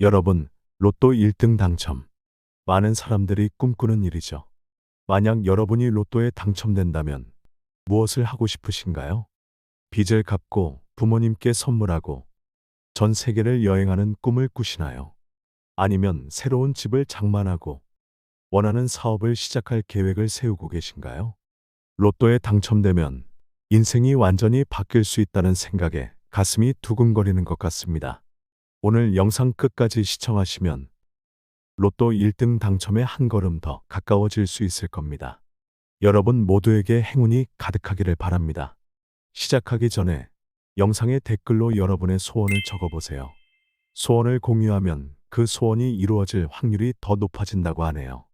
여러분, 로또 1등 당첨. 많은 사람들이 꿈꾸는 일이죠. 만약 여러분이 로또에 당첨된다면 무엇을 하고 싶으신가요? 빚을 갚고 부모님께 선물하고 전 세계를 여행하는 꿈을 꾸시나요? 아니면 새로운 집을 장만하고 원하는 사업을 시작할 계획을 세우고 계신가요? 로또에 당첨되면 인생이 완전히 바뀔 수 있다는 생각에 가슴이 두근거리는 것 같습니다. 오늘 영상 끝까지 시청하시면 로또 1등 당첨에 한 걸음 더 가까워질 수 있을 겁니다. 여러분 모두에게 행운이 가득하기를 바랍니다. 시작하기 전에 영상의 댓글로 여러분의 소원을 적어보세요. 소원을 공유하면 그 소원이 이루어질 확률이 더 높아진다고 하네요.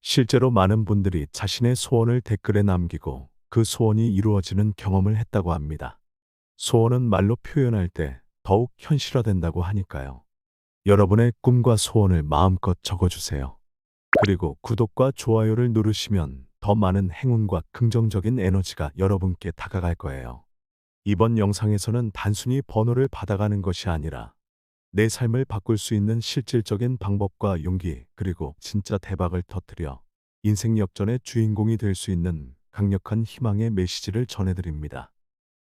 실제로 많은 분들이 자신의 소원을 댓글에 남기고 그 소원이 이루어지는 경험을 했다고 합니다. 소원은 말로 표현할 때 더욱 현실화된다고 하니까요. 여러분의 꿈과 소원을 마음껏 적어주세요. 그리고 구독과 좋아요를 누르시면 더 많은 행운과 긍정적인 에너지가 여러분께 다가갈 거예요. 이번 영상에서는 단순히 번호를 받아가는 것이 아니라 내 삶을 바꿀 수 있는 실질적인 방법과 용기, 그리고 진짜 대박을 터뜨려 인생 역전의 주인공이 될 수 있는 강력한 희망의 메시지를 전해드립니다.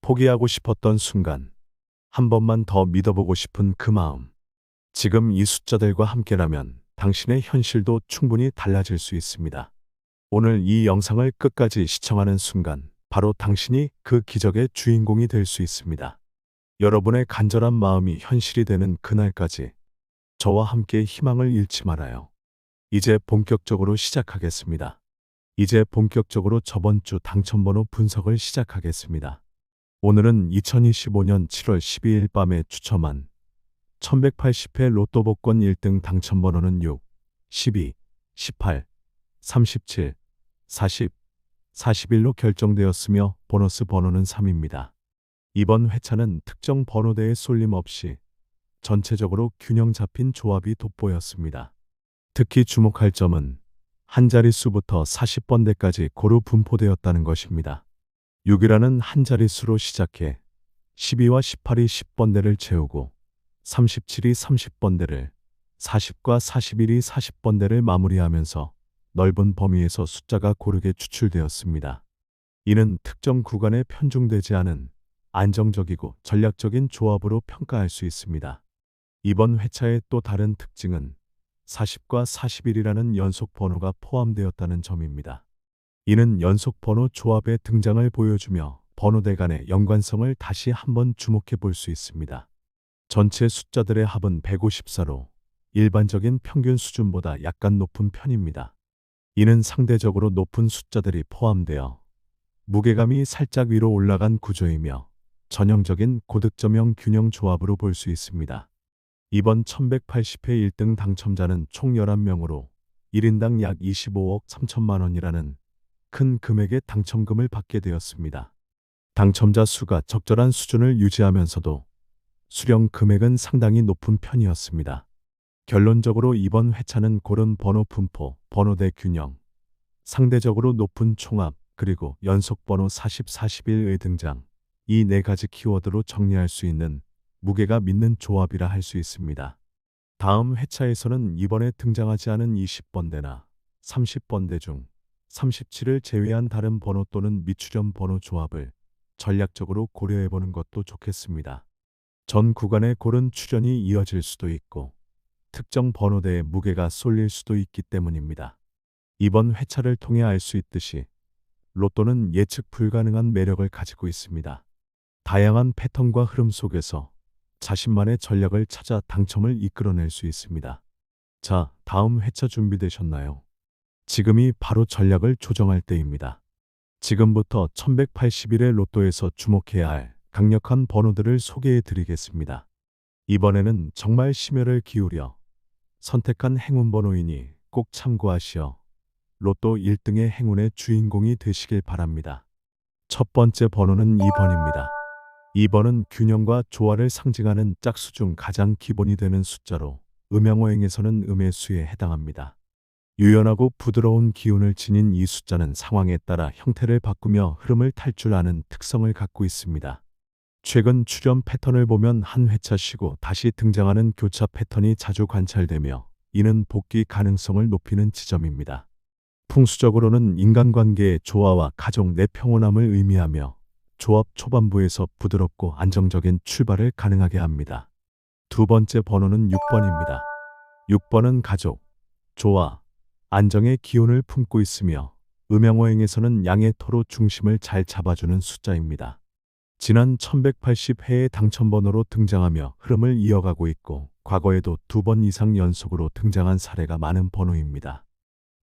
포기하고 싶었던 순간, 한 번만 더 믿어보고 싶은 그 마음. 지금 이 숫자들과 함께라면 당신의 현실도 충분히 달라질 수 있습니다. 오늘 이 영상을 끝까지 시청하는 순간, 바로 당신이 그 기적의 주인공이 될 수 있습니다. 여러분의 간절한 마음이 현실이 되는 그날까지 저와 함께 희망을 잃지 말아요. 이제 본격적으로 시작하겠습니다. 이제 본격적으로 저번 주 당첨번호 분석을 시작하겠습니다. 오늘은 2025년 7월 12일 밤에 추첨한 1180회 로또 복권 1등 당첨 번호는 6, 12, 18, 37, 40, 41로 결정되었으며 보너스 번호는 3입니다. 이번 회차는 특정 번호대에 쏠림 없이 전체적으로 균형 잡힌 조합이 돋보였습니다. 특히 주목할 점은 한 자릿수부터 40번대까지 고루 분포되었다는 것입니다. 6이라는 한 자릿수로 시작해 12와 18이 10번대를 채우고 37이 30번대를 40과 41이 40번대를 마무리하면서 넓은 범위에서 숫자가 고르게 추출되었습니다. 이는 특정 구간에 편중되지 않은 안정적이고 전략적인 조합으로 평가할 수 있습니다. 이번 회차의 또 다른 특징은 40과 41이라는 연속 번호가 포함되었다는 점입니다. 이는 연속 번호 조합의 등장을 보여주며 번호대 간의 연관성을 다시 한번 주목해 볼 수 있습니다. 전체 숫자들의 합은 154로 일반적인 평균 수준보다 약간 높은 편입니다. 이는 상대적으로 높은 숫자들이 포함되어 무게감이 살짝 위로 올라간 구조이며 전형적인 고득점형 균형 조합으로 볼 수 있습니다. 이번 1180회 1등 당첨자는 총 11명으로 1인당 약 25억 3천만 원이라는 큰 금액의 당첨금을 받게 되었습니다. 당첨자 수가 적절한 수준을 유지하면서도 수령 금액은 상당히 높은 편이었습니다. 결론적으로 이번 회차는 고른 번호 분포, 번호대 균형, 상대적으로 높은 총합, 그리고 연속 번호 40, 41의 등장, 이 네 가지 키워드로 정리할 수 있는 무게가 믿는 조합이라 할 수 있습니다. 다음 회차에서는 이번에 등장하지 않은 20번대나 30번대 중 37을 제외한 다른 번호 또는 미추렴 번호 조합을 전략적으로 고려해보는 것도 좋겠습니다. 전 구간에 고른 출연이 이어질 수도 있고 특정 번호대에 무게가 쏠릴 수도 있기 때문입니다. 이번 회차를 통해 알 수 있듯이 로또는 예측 불가능한 매력을 가지고 있습니다. 다양한 패턴과 흐름 속에서 자신만의 전략을 찾아 당첨을 이끌어낼 수 있습니다. 자, 다음 회차 준비되셨나요? 지금이 바로 전략을 조정할 때입니다. 지금부터 1181의 로또에서 주목해야 할 강력한 번호들을 소개해 드리겠습니다. 이번에는 정말 심혈을 기울여 선택한 행운 번호이니 꼭 참고하시어 로또 1등의 행운의 주인공이 되시길 바랍니다. 첫 번째 번호는 2번입니다. 2번은 균형과 조화를 상징하는 짝수 중 가장 기본이 되는 숫자로 음양어행에서는 음의 수에 해당합니다. 유연하고 부드러운 기운을 지닌 이 숫자는 상황에 따라 형태를 바꾸며 흐름을 탈 줄 아는 특성을 갖고 있습니다. 최근 출연 패턴을 보면 한 회차 쉬고 다시 등장하는 교차 패턴이 자주 관찰되며 이는 복귀 가능성을 높이는 지점입니다. 풍수적으로는 인간관계의 조화와 가족 내 평온함을 의미하며 조합 초반부에서 부드럽고 안정적인 출발을 가능하게 합니다. 두 번째 번호는 6번입니다. 6번은 가족, 조화, 안정의 기운을 품고 있으며 음양오행에서는 양의 토로 중심을 잘 잡아주는 숫자입니다. 지난 1180회의 당첨번호로 등장하며 흐름을 이어가고 있고 과거에도 두 번 이상 연속으로 등장한 사례가 많은 번호입니다.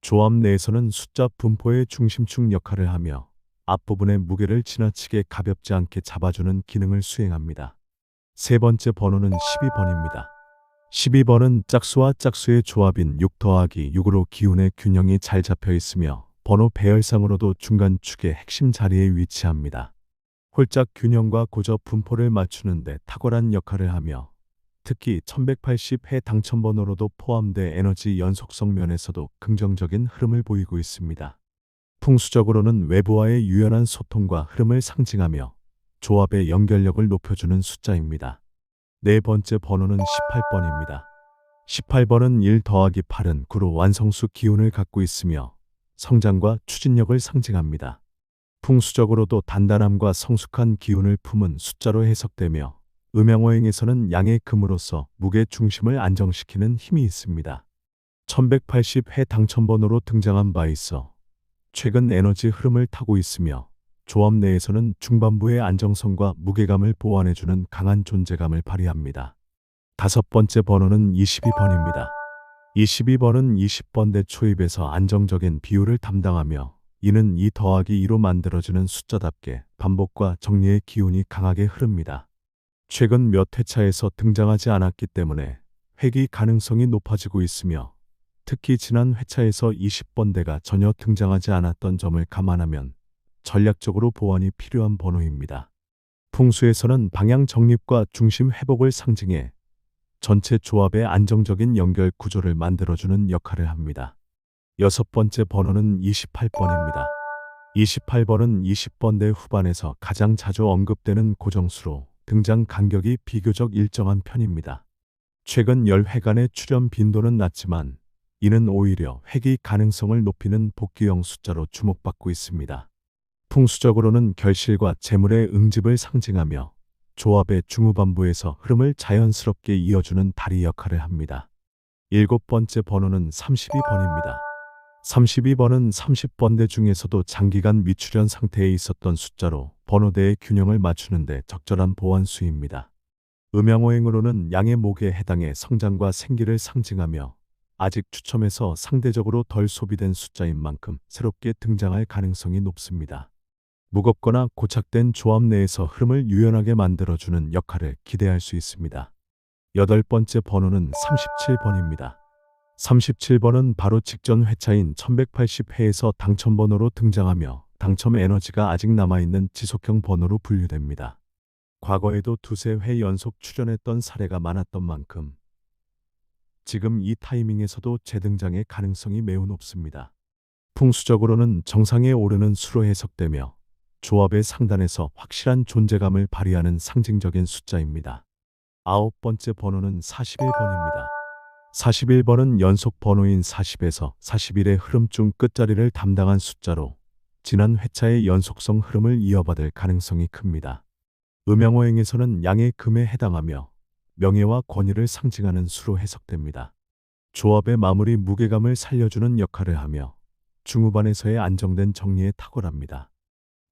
조합 내에서는 숫자 분포의 중심축 역할을 하며 앞부분의 무게를 지나치게 가볍지 않게 잡아주는 기능을 수행합니다. 세 번째 번호는 12번입니다. 12번은 짝수와 짝수의 조합인 6 더하기 6으로 기운의 균형이 잘 잡혀 있으며 번호 배열상으로도 중간축의 핵심 자리에 위치합니다. 홀짝 균형과 고저 분포를 맞추는 데 탁월한 역할을 하며 특히 1180회 당첨번호로도 포함돼 에너지 연속성 면에서도 긍정적인 흐름을 보이고 있습니다. 풍수적으로는 외부와의 유연한 소통과 흐름을 상징하며 조합의 연결력을 높여주는 숫자입니다. 네 번째 번호는 18번입니다. 18번은 1 더하기 8은 9로 완성수 기운을 갖고 있으며 성장과 추진력을 상징합니다. 풍수적으로도 단단함과 성숙한 기운을 품은 숫자로 해석되며 음양오행에서는 양의 금으로서 무게 중심을 안정시키는 힘이 있습니다. 1180회 당첨번호로 등장한 바 있어 최근 에너지 흐름을 타고 있으며 조합 내에서는 중반부의 안정성과 무게감을 보완해주는 강한 존재감을 발휘합니다. 다섯 번째 번호는 22번입니다. 22번은 20번대 초입에서 안정적인 비율을 담당하며 이는 2 더하기 2로 만들어지는 숫자답게 반복과 정리의 기운이 강하게 흐릅니다. 최근 몇 회차에서 등장하지 않았기 때문에 회귀 가능성이 높아지고 있으며 특히 지난 회차에서 20번대가 전혀 등장하지 않았던 점을 감안하면 전략적으로 보완이 필요한 번호입니다. 풍수에서는 방향 정립과 중심 회복을 상징해 전체 조합의 안정적인 연결 구조를 만들어주는 역할을 합니다. 여섯 번째 번호는 28번입니다. 28번은 20번대 후반에서 가장 자주 언급되는 고정수로 등장 간격이 비교적 일정한 편입니다. 최근 10회간의 출연 빈도는 낮지만 이는 오히려 회귀 가능성을 높이는 복귀형 숫자로 주목받고 있습니다. 풍수적으로는 결실과 재물의 응집을 상징하며 조합의 중후반부에서 흐름을 자연스럽게 이어주는 다리 역할을 합니다. 일곱 번째 번호는 32번입니다. 32번은 30번대 중에서도 장기간 미출현 상태에 있었던 숫자로 번호대의 균형을 맞추는데 적절한 보완수입니다. 음양오행으로는 양의 목에 해당해 성장과 생기를 상징하며 아직 추첨에서 상대적으로 덜 소비된 숫자인 만큼 새롭게 등장할 가능성이 높습니다. 무겁거나 고착된 조합 내에서 흐름을 유연하게 만들어주는 역할을 기대할 수 있습니다. 여덟 번째 번호는 37번입니다. 37번은 바로 직전 회차인 1180회에서 당첨 번호로 등장하며 당첨 에너지가 아직 남아있는 지속형 번호로 분류됩니다. 과거에도 두세 회 연속 출연했던 사례가 많았던 만큼 지금 이 타이밍에서도 재등장의 가능성이 매우 높습니다. 풍수적으로는 정상에 오르는 수로 해석되며 조합의 상단에서 확실한 존재감을 발휘하는 상징적인 숫자입니다. 아홉 번째 번호는 41번입니다. 41번은 연속 번호인 40에서 41의 흐름 중 끝자리를 담당한 숫자로 지난 회차의 연속성 흐름을 이어받을 가능성이 큽니다. 음양오행에서는 양의 금에 해당하며 명예와 권위를 상징하는 수로 해석됩니다. 조합의 마무리 무게감을 살려주는 역할을 하며 중후반에서의 안정된 정리에 탁월합니다.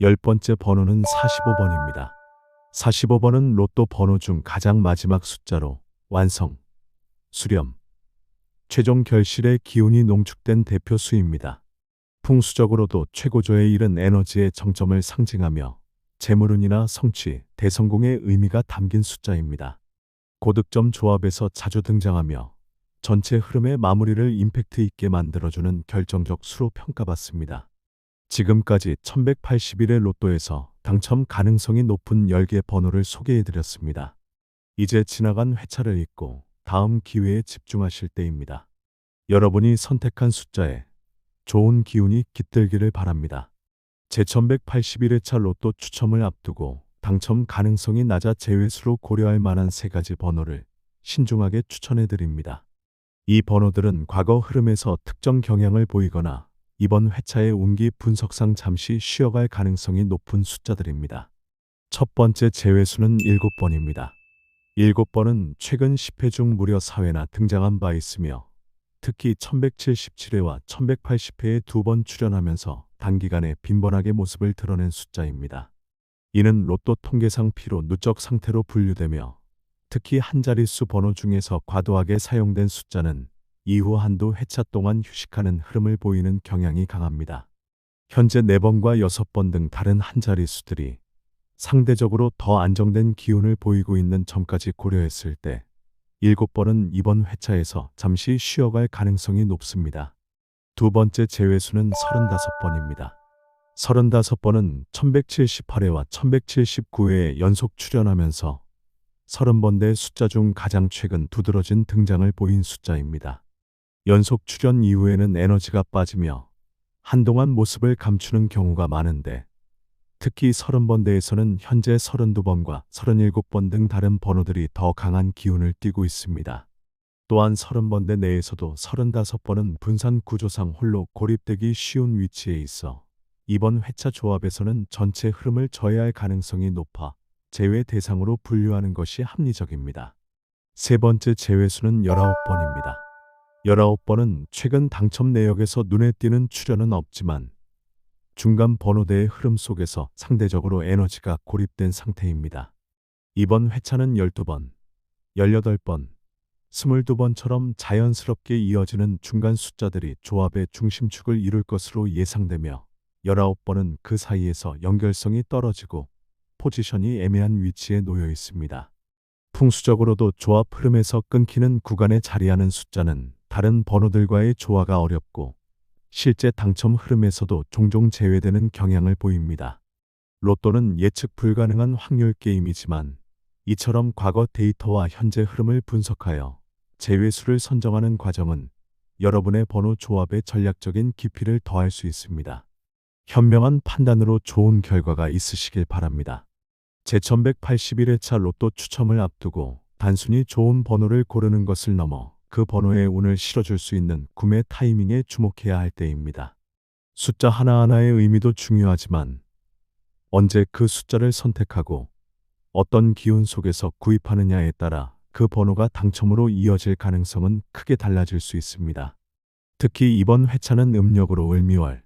열 번째 번호는 45번입니다. 45번은 로또 번호 중 가장 마지막 숫자로 완성, 수렴, 최종 결실의 기운이 농축된 대표 수입니다. 풍수적으로도 최고조에 이른 에너지의 정점을 상징하며 재물운이나 성취, 대성공의 의미가 담긴 숫자입니다. 고득점 조합에서 자주 등장하며 전체 흐름의 마무리를 임팩트 있게 만들어주는 결정적 수로 평가받습니다. 지금까지 1181의 로또에서 당첨 가능성이 높은 10개 번호를 소개해드렸습니다. 이제 지나간 회차를 잊고 다음 기회에 집중하실 때입니다. 여러분이 선택한 숫자에 좋은 기운이 깃들기를 바랍니다. 제1181회차 로또 추첨을 앞두고 당첨 가능성이 낮아 제외수로 고려할 만한 세 가지 번호를 신중하게 추천해 드립니다. 이 번호들은 과거 흐름에서 특정 경향을 보이거나 이번 회차의 운기 분석상 잠시 쉬어갈 가능성이 높은 숫자들입니다. 첫 번째 제외수는 7번입니다. 7번은 최근 10회 중 무려 4회나 등장한 바 있으며 특히 1177회와 1180회에 두 번 출연하면서 단기간에 빈번하게 모습을 드러낸 숫자입니다. 이는 로또 통계상 피로 누적 상태로 분류되며 특히 한 자릿수 번호 중에서 과도하게 사용된 숫자는 이후 한두 회차 동안 휴식하는 흐름을 보이는 경향이 강합니다. 현재 4번과 6번 등 다른 한 자릿수들이 상대적으로 더 안정된 기운을 보이고 있는 점까지 고려했을 때 7번은 이번 회차에서 잠시 쉬어갈 가능성이 높습니다. 두 번째 제외수는 35번입니다. 35번은 1178회와 1179회에 연속 출연하면서 30번대 숫자 중 가장 최근 두드러진 등장을 보인 숫자입니다. 연속 출연 이후에는 에너지가 빠지며 한동안 모습을 감추는 경우가 많은데 특히 30번대에서는 현재 32번과 37번 등 다른 번호들이 더 강한 기운을 띠고 있습니다. 또한 30번대 내에서도 35번은 분산 구조상 홀로 고립되기 쉬운 위치에 있어 이번 회차 조합에서는 전체 흐름을 저해할 가능성이 높아 제외 대상으로 분류하는 것이 합리적입니다. 세 번째 제외수는 19번입니다. 19번은 최근 당첨 내역에서 눈에 띄는 출연은 없지만 중간 번호대의 흐름 속에서 상대적으로 에너지가 고립된 상태입니다. 이번 회차는 12번, 18번, 22번처럼 자연스럽게 이어지는 중간 숫자들이 조합의 중심축을 이룰 것으로 예상되며 19번은 그 사이에서 연결성이 떨어지고 포지션이 애매한 위치에 놓여 있습니다. 풍수적으로도 조합 흐름에서 끊기는 구간에 자리하는 숫자는 다른 번호들과의 조화가 어렵고 실제 당첨 흐름에서도 종종 제외되는 경향을 보입니다. 로또는 예측 불가능한 확률 게임이지만 이처럼 과거 데이터와 현재 흐름을 분석하여 제외수를 선정하는 과정은 여러분의 번호 조합의 전략적인 깊이를 더할 수 있습니다. 현명한 판단으로 좋은 결과가 있으시길 바랍니다. 제1181회차 로또 추첨을 앞두고 단순히 좋은 번호를 고르는 것을 넘어 그 번호에 운을 실어줄 수 있는 구매 타이밍에 주목해야 할 때입니다. 숫자 하나하나의 의미도 중요하지만 언제 그 숫자를 선택하고 어떤 기운 속에서 구입하느냐에 따라 그 번호가 당첨으로 이어질 가능성은 크게 달라질 수 있습니다. 특히 이번 회차는 음력으로 을미월,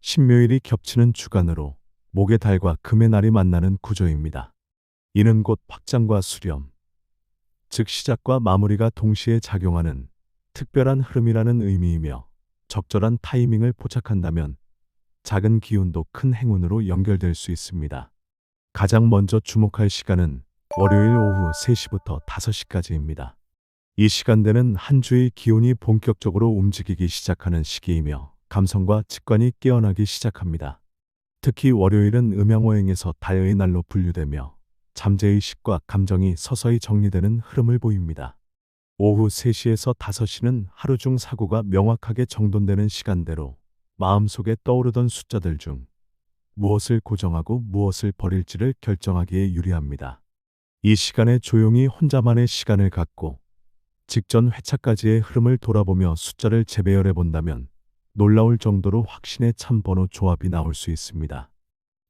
신묘일이 겹치는 주간으로 목의 달과 금의 날이 만나는 구조입니다. 이는 곧 확장과 수렴, 즉 시작과 마무리가 동시에 작용하는 특별한 흐름이라는 의미이며 적절한 타이밍을 포착한다면 작은 기운도 큰 행운으로 연결될 수 있습니다. 가장 먼저 주목할 시간은 월요일 오후 3시부터 5시까지입니다. 이 시간대는 한 주의 기운이 본격적으로 움직이기 시작하는 시기이며 감성과 직관이 깨어나기 시작합니다. 특히 월요일은 음양오행에서 달의 날로 분류되며 잠재의식과 감정이 서서히 정리되는 흐름을 보입니다. 오후 3시에서 5시는 하루 중 사고가 명확하게 정돈되는 시간대로 마음속에 떠오르던 숫자들 중 무엇을 고정하고 무엇을 버릴지를 결정하기에 유리합니다. 이 시간에 조용히 혼자만의 시간을 갖고 직전 회차까지의 흐름을 돌아보며 숫자를 재배열해 본다면 놀라울 정도로 확신의 참 번호 조합이 나올 수 있습니다.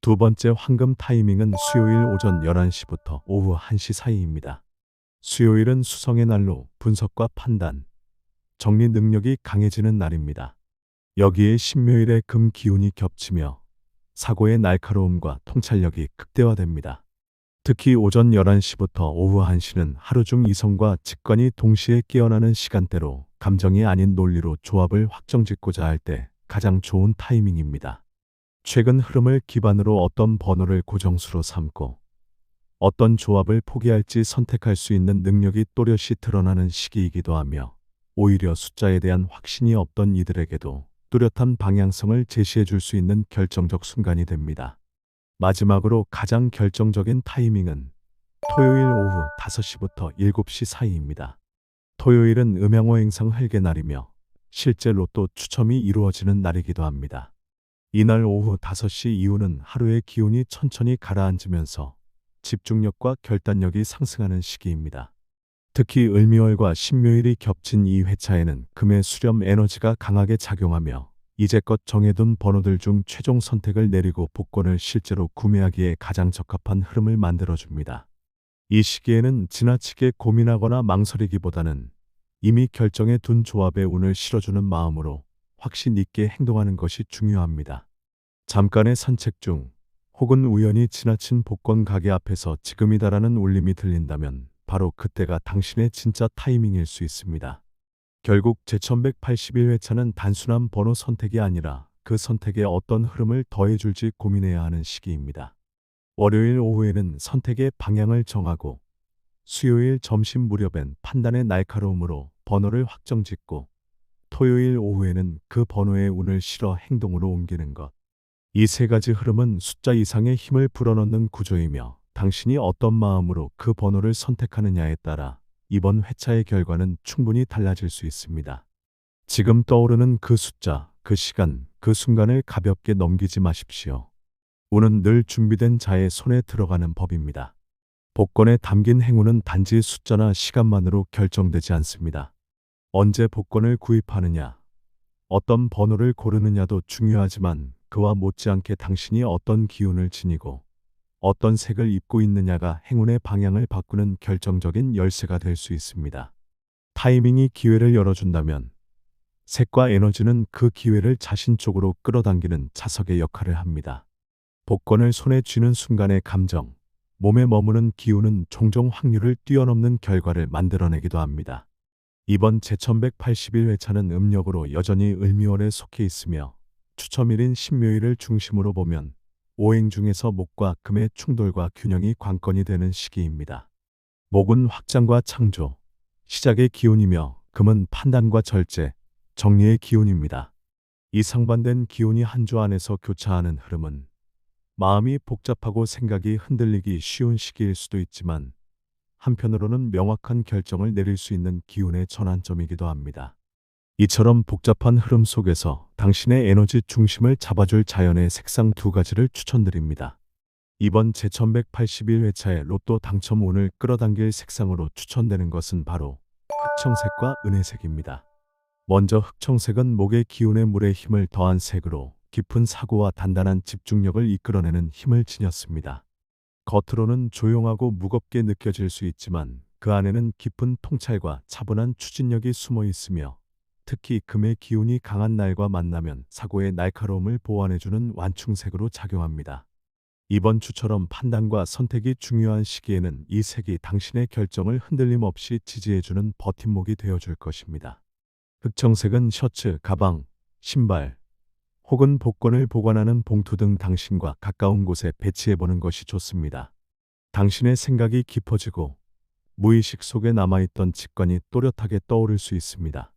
두 번째 황금 타이밍은 수요일 오전 11시부터 오후 1시 사이입니다. 수요일은 수성의 날로 분석과 판단, 정리 능력이 강해지는 날입니다. 여기에 신묘일의 금 기운이 겹치며 사고의 날카로움과 통찰력이 극대화됩니다. 특히 오전 11시부터 오후 1시는 하루 중 이성과 직관이 동시에 깨어나는 시간대로 감정이 아닌 논리로 조합을 확정짓고자 할 때 가장 좋은 타이밍입니다. 최근 흐름을 기반으로 어떤 번호를 고정수로 삼고 어떤 조합을 포기할지 선택할 수 있는 능력이 또렷이 드러나는 시기이기도 하며 오히려 숫자에 대한 확신이 없던 이들에게도 뚜렷한 방향성을 제시해 줄 수 있는 결정적 순간이 됩니다. 마지막으로 가장 결정적인 타이밍은 토요일 오후 5시부터 7시 사이입니다. 토요일은 음양호 행상 헬개 날이며 실제 로또 추첨이 이루어지는 날이기도 합니다. 이날 오후 5시 이후는 하루의 기운이 천천히 가라앉으면서 집중력과 결단력이 상승하는 시기입니다. 특히 을미월과 신묘일이 겹친 이 회차에는 금의 수렴 에너지가 강하게 작용하며 이제껏 정해둔 번호들 중 최종 선택을 내리고 복권을 실제로 구매하기에 가장 적합한 흐름을 만들어줍니다. 이 시기에는 지나치게 고민하거나 망설이기보다는 이미 결정해 둔 조합에 운을 실어주는 마음으로 확신 있게 행동하는 것이 중요합니다. 잠깐의 산책 중 혹은 우연히 지나친 복권 가게 앞에서 지금이다라는 울림이 들린다면 바로 그때가 당신의 진짜 타이밍일 수 있습니다. 결국 제1181회차는 단순한 번호 선택이 아니라 그 선택에 어떤 흐름을 더해줄지 고민해야 하는 시기입니다. 월요일 오후에는 선택의 방향을 정하고 수요일 점심 무렵엔 판단의 날카로움으로 번호를 확정짓고 토요일 오후에는 그 번호에 운을 실어 행동으로 옮기는 것. 이 세 가지 흐름은 숫자 이상의 힘을 불어넣는 구조이며 당신이 어떤 마음으로 그 번호를 선택하느냐에 따라 이번 회차의 결과는 충분히 달라질 수 있습니다. 지금 떠오르는 그 숫자, 그 시간, 그 순간을 가볍게 넘기지 마십시오. 운은 늘 준비된 자의 손에 들어가는 법입니다. 복권에 담긴 행운은 단지 숫자나 시간만으로 결정되지 않습니다. 언제 복권을 구입하느냐, 어떤 번호를 고르느냐도 중요하지만 그와 못지않게 당신이 어떤 기운을 지니고 어떤 색을 입고 있느냐가 행운의 방향을 바꾸는 결정적인 열쇠가 될 수 있습니다. 타이밍이 기회를 열어준다면 색과 에너지는 그 기회를 자신 쪽으로 끌어당기는 자석의 역할을 합니다. 복권을 손에 쥐는 순간의 감정, 몸에 머무는 기운은 종종 확률을 뛰어넘는 결과를 만들어내기도 합니다. 이번 제1181회차는 음력으로 여전히 을미월에 속해 있으며 추첨일인 신묘일을 중심으로 보면 오행 중에서 목과 금의 충돌과 균형이 관건이 되는 시기입니다. 목은 확장과 창조, 시작의 기운이며 금은 판단과 절제, 정리의 기운입니다. 이 상반된 기운이 한 주 안에서 교차하는 흐름은 마음이 복잡하고 생각이 흔들리기 쉬운 시기일 수도 있지만 한편으로는 명확한 결정을 내릴 수 있는 기운의 전환점이기도 합니다. 이처럼 복잡한 흐름 속에서 당신의 에너지 중심을 잡아줄 자연의 색상 두 가지를 추천드립니다. 이번 제1181회차의 로또 당첨 운을 끌어당길 색상으로 추천되는 것은 바로 흑청색과 은혜색입니다. 먼저 흑청색은 목의 기운에 물의 힘을 더한 색으로 깊은 사고와 단단한 집중력을 이끌어내는 힘을 지녔습니다. 겉으로는 조용하고 무겁게 느껴질 수 있지만 그 안에는 깊은 통찰과 차분한 추진력이 숨어 있으며 특히 금의 기운이 강한 날과 만나면 사고의 날카로움을 보완해주는 완충색으로 작용합니다. 이번 주처럼 판단과 선택이 중요한 시기에는 이 색이 당신의 결정을 흔들림 없이 지지해주는 버팀목이 되어줄 것입니다. 흑청색은 셔츠, 가방, 신발, 혹은 복권을 보관하는 봉투 등 당신과 가까운 곳에 배치해보는 것이 좋습니다. 당신의 생각이 깊어지고 무의식 속에 남아있던 직관이 또렷하게 떠오를 수 있습니다.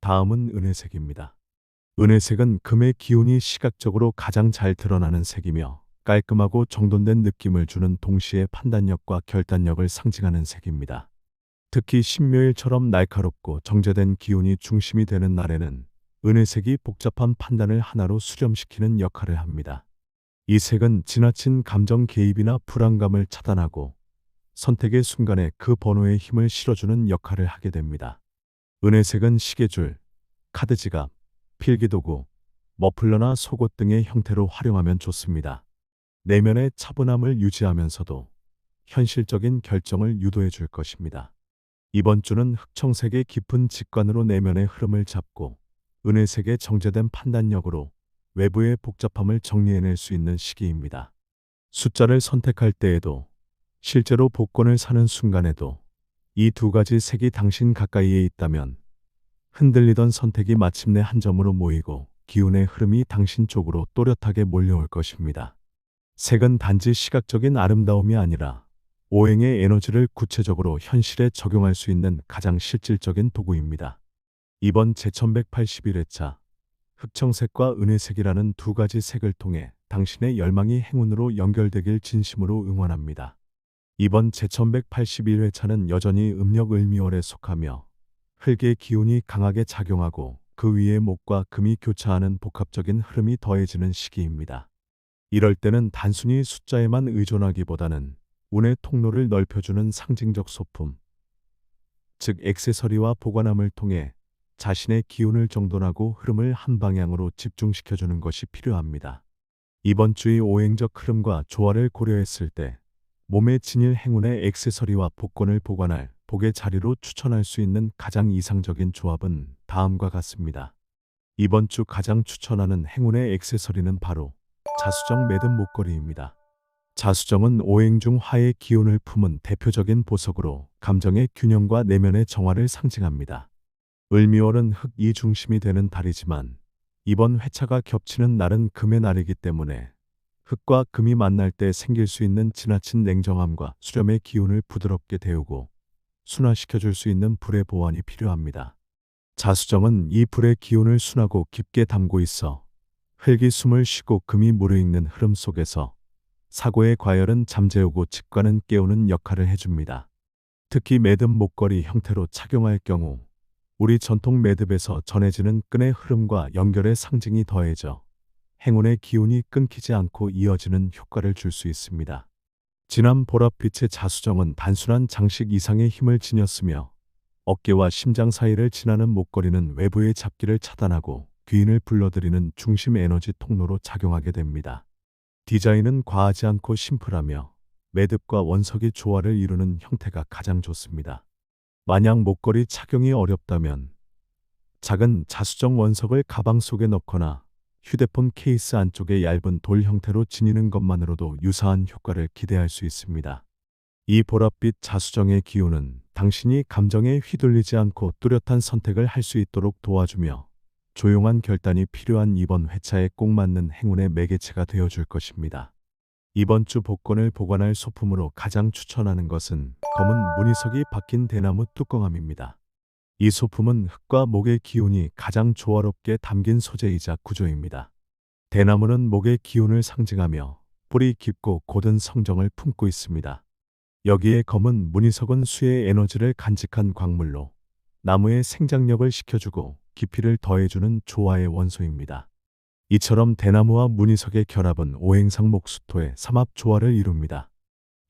다음은 은혜색입니다. 은혜색은 금의 기운이 시각적으로 가장 잘 드러나는 색이며 깔끔하고 정돈된 느낌을 주는 동시에 판단력과 결단력을 상징하는 색입니다. 특히 신묘일처럼 날카롭고 정제된 기운이 중심이 되는 날에는 은혜색이 복잡한 판단을 하나로 수렴시키는 역할을 합니다. 이 색은 지나친 감정 개입이나 불안감을 차단하고 선택의 순간에 그 번호에 힘을 실어주는 역할을 하게 됩니다. 은혜색은 시계줄, 카드 지갑, 필기도구, 머플러나 속옷 등의 형태로 활용하면 좋습니다. 내면의 차분함을 유지하면서도 현실적인 결정을 유도해 줄 것입니다. 이번 주는 흑청색의 깊은 직관으로 내면의 흐름을 잡고 은혜색의 정제된 판단력으로 외부의 복잡함을 정리해낼 수 있는 시기입니다. 숫자를 선택할 때에도 실제로 복권을 사는 순간에도 이 두 가지 색이 당신 가까이에 있다면 흔들리던 선택이 마침내 한 점으로 모이고 기운의 흐름이 당신 쪽으로 또렷하게 몰려올 것입니다. 색은 단지 시각적인 아름다움이 아니라 오행의 에너지를 구체적으로 현실에 적용할 수 있는 가장 실질적인 도구입니다. 이번 제1181회차 흑청색과 은혜색이라는 두 가지 색을 통해 당신의 열망이 행운으로 연결되길 진심으로 응원합니다. 이번 제1181회차는 여전히 음력 을미월에 속하며 흙의 기운이 강하게 작용하고 그 위에 목과 금이 교차하는 복합적인 흐름이 더해지는 시기입니다. 이럴 때는 단순히 숫자에만 의존하기보다는 운의 통로를 넓혀주는 상징적 소품, 즉 액세서리와 보관함을 통해 자신의 기운을 정돈하고 흐름을 한 방향으로 집중시켜주는 것이 필요합니다. 이번 주의 오행적 흐름과 조화를 고려했을 때 몸에 지닐 행운의 액세서리와 복권을 보관할 복의 자리로 추천할 수 있는 가장 이상적인 조합은 다음과 같습니다. 이번 주 가장 추천하는 행운의 액세서리는 바로 자수정 매듭 목걸이입니다. 자수정은 오행 중 화의 기운을 품은 대표적인 보석으로 감정의 균형과 내면의 정화를 상징합니다. 을미월은 흑이 중심이 되는 달이지만 이번 회차가 겹치는 날은 금의 날이기 때문에 흑과 금이 만날 때 생길 수 있는 지나친 냉정함과 수렴의 기운을 부드럽게 데우고 순화시켜줄 수 있는 불의 보완이 필요합니다. 자수정은 이 불의 기운을 순하고 깊게 담고 있어 흙이 숨을 쉬고 금이 무르익는 흐름 속에서 사고의 과열은 잠재우고 직관은 깨우는 역할을 해줍니다. 특히 매듭 목걸이 형태로 착용할 경우 우리 전통 매듭에서 전해지는 끈의 흐름과 연결의 상징이 더해져 행운의 기운이 끊기지 않고 이어지는 효과를 줄 수 있습니다. 진한 보랏빛의 자수정은 단순한 장식 이상의 힘을 지녔으며 어깨와 심장 사이를 지나는 목걸이는 외부의 잡기를 차단하고 귀인을 불러들이는 중심 에너지 통로로 작용하게 됩니다. 디자인은 과하지 않고 심플하며 매듭과 원석이 조화를 이루는 형태가 가장 좋습니다. 만약 목걸이 착용이 어렵다면 작은 자수정 원석을 가방 속에 넣거나 휴대폰 케이스 안쪽에 얇은 돌 형태로 지니는 것만으로도 유사한 효과를 기대할 수 있습니다. 이 보랏빛 자수정의 기운은 당신이 감정에 휘둘리지 않고 뚜렷한 선택을 할 수 있도록 도와주며 조용한 결단이 필요한 이번 회차에 꼭 맞는 행운의 매개체가 되어줄 것입니다. 이번 주 복권을 보관할 소품으로 가장 추천하는 것은 검은 무늬석이 박힌 대나무 뚜껑함입니다. 이 소품은 흙과 목의 기운이 가장 조화롭게 담긴 소재이자 구조입니다. 대나무는 목의 기운을 상징하며 뿌리 깊고 곧은 성정을 품고 있습니다. 여기에 검은 무늬석은 수의 에너지를 간직한 광물로 나무의 생장력을 식혀주고 깊이를 더해주는 조화의 원소입니다. 이처럼 대나무와 무늬석의 결합은 오행상 목수토의 삼합 조화를 이룹니다.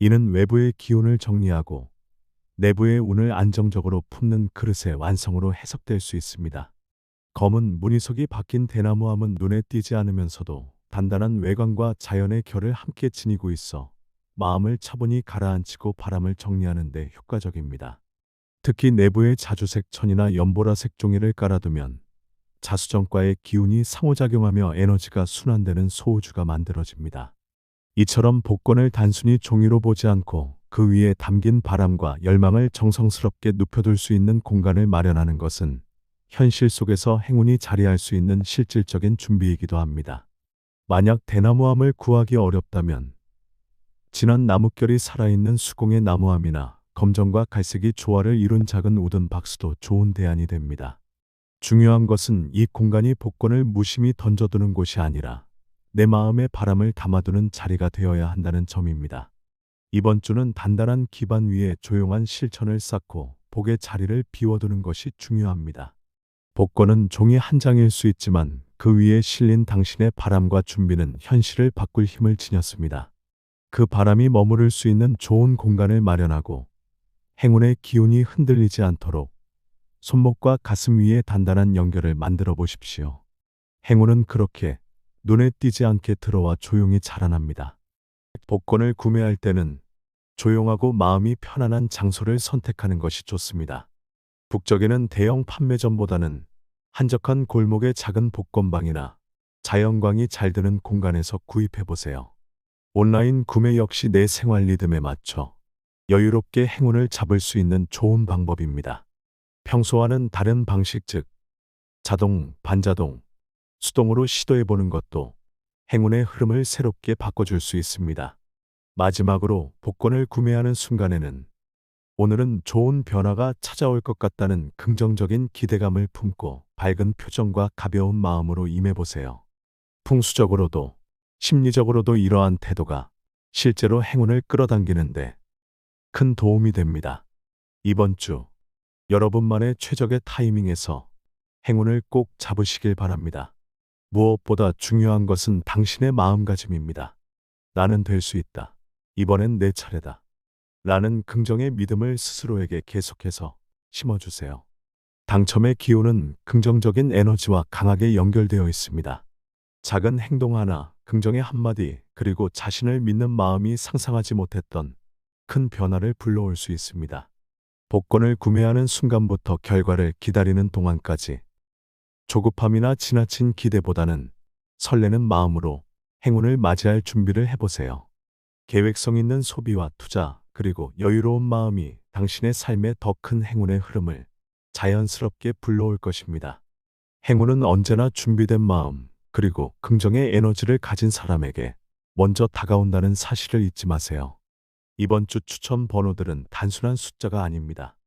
이는 외부의 기운을 정리하고 내부의 운을 안정적으로 품는 그릇의 완성으로 해석될 수 있습니다. 검은 무늬석이 박힌 대나무함은 눈에 띄지 않으면서도 단단한 외관과 자연의 결을 함께 지니고 있어 마음을 차분히 가라앉히고 바람을 정리하는 데 효과적입니다. 특히 내부에 자주색 천이나 연보라색 종이를 깔아두면 자수정과의 기운이 상호작용하며 에너지가 순환되는 소우주가 만들어집니다. 이처럼 복권을 단순히 종이로 보지 않고 그 위에 담긴 바람과 열망을 정성스럽게 눕혀둘 수 있는 공간을 마련하는 것은 현실 속에서 행운이 자리할 수 있는 실질적인 준비이기도 합니다. 만약 대나무함을 구하기 어렵다면 진한 나뭇결이 살아있는 수공의 나무함이나 검정과 갈색이 조화를 이룬 작은 우든 박스도 좋은 대안이 됩니다. 중요한 것은 이 공간이 복권을 무심히 던져두는 곳이 아니라 내 마음의 바람을 담아두는 자리가 되어야 한다는 점입니다. 이번 주는 단단한 기반 위에 조용한 실천을 쌓고 복의 자리를 비워두는 것이 중요합니다. 복권은 종이 한 장일 수 있지만 그 위에 실린 당신의 바람과 준비는 현실을 바꿀 힘을 지녔습니다. 그 바람이 머무를 수 있는 좋은 공간을 마련하고 행운의 기운이 흔들리지 않도록 손목과 가슴 위에 단단한 연결을 만들어 보십시오. 행운은 그렇게 눈에 띄지 않게 들어와 조용히 자라납니다. 복권을 구매할 때는 조용하고 마음이 편안한 장소를 선택하는 것이 좋습니다. 북적이는 대형 판매점보다는 한적한 골목의 작은 복권방이나 자연광이 잘 드는 공간에서 구입해 보세요. 온라인 구매 역시 내 생활 리듬에 맞춰 여유롭게 행운을 잡을 수 있는 좋은 방법입니다. 평소와는 다른 방식 즉 자동, 반자동, 수동으로 시도해 보는 것도 행운의 흐름을 새롭게 바꿔줄 수 있습니다. 마지막으로 복권을 구매하는 순간에는 오늘은 좋은 변화가 찾아올 것 같다는 긍정적인 기대감을 품고 밝은 표정과 가벼운 마음으로 임해보세요. 풍수적으로도 심리적으로도 이러한 태도가 실제로 행운을 끌어당기는데 큰 도움이 됩니다. 이번 주 여러분만의 최적의 타이밍에서 행운을 꼭 잡으시길 바랍니다. 무엇보다 중요한 것은 당신의 마음가짐입니다. 나는 될 수 있다. 이번엔 내 차례다. 라는 긍정의 믿음을 스스로에게 계속해서 심어주세요. 당첨의 기호는 긍정적인 에너지와 강하게 연결되어 있습니다. 작은 행동 하나, 긍정의 한마디, 그리고 자신을 믿는 마음이 상상하지 못했던 큰 변화를 불러올 수 있습니다. 복권을 구매하는 순간부터 결과를 기다리는 동안까지 조급함이나 지나친 기대보다는 설레는 마음으로 행운을 맞이할 준비를 해보세요. 계획성 있는 소비와 투자, 그리고 여유로운 마음이 당신의 삶에 더 큰 행운의 흐름을 자연스럽게 불러올 것입니다. 행운은 언제나 준비된 마음, 그리고 긍정의 에너지를 가진 사람에게 먼저 다가온다는 사실을 잊지 마세요. 이번 주 추천 번호들은 단순한 숫자가 아닙니다.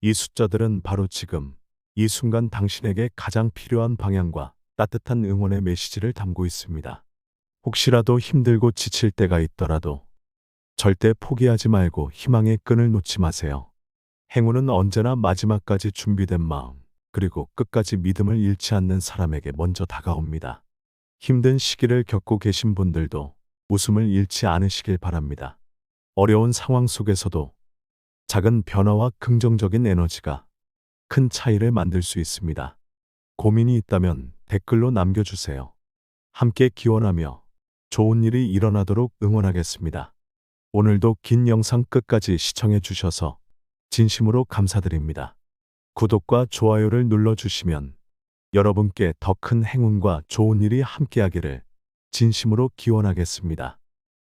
이 숫자들은 바로 지금, 이 순간 당신에게 가장 필요한 방향과 따뜻한 응원의 메시지를 담고 있습니다. 혹시라도 힘들고 지칠 때가 있더라도 절대 포기하지 말고 희망의 끈을 놓지 마세요. 행운은 언제나 마지막까지 준비된 마음, 그리고 끝까지 믿음을 잃지 않는 사람에게 먼저 다가옵니다. 힘든 시기를 겪고 계신 분들도 웃음을 잃지 않으시길 바랍니다. 어려운 상황 속에서도 작은 변화와 긍정적인 에너지가 큰 차이를 만들 수 있습니다. 고민이 있다면 댓글로 남겨주세요. 함께 기원하며 좋은 일이 일어나도록 응원하겠습니다. 오늘도 긴 영상 끝까지 시청해 주셔서 진심으로 감사드립니다. 구독과 좋아요를 눌러주시면 여러분께 더 큰 행운과 좋은 일이 함께하기를 진심으로 기원하겠습니다.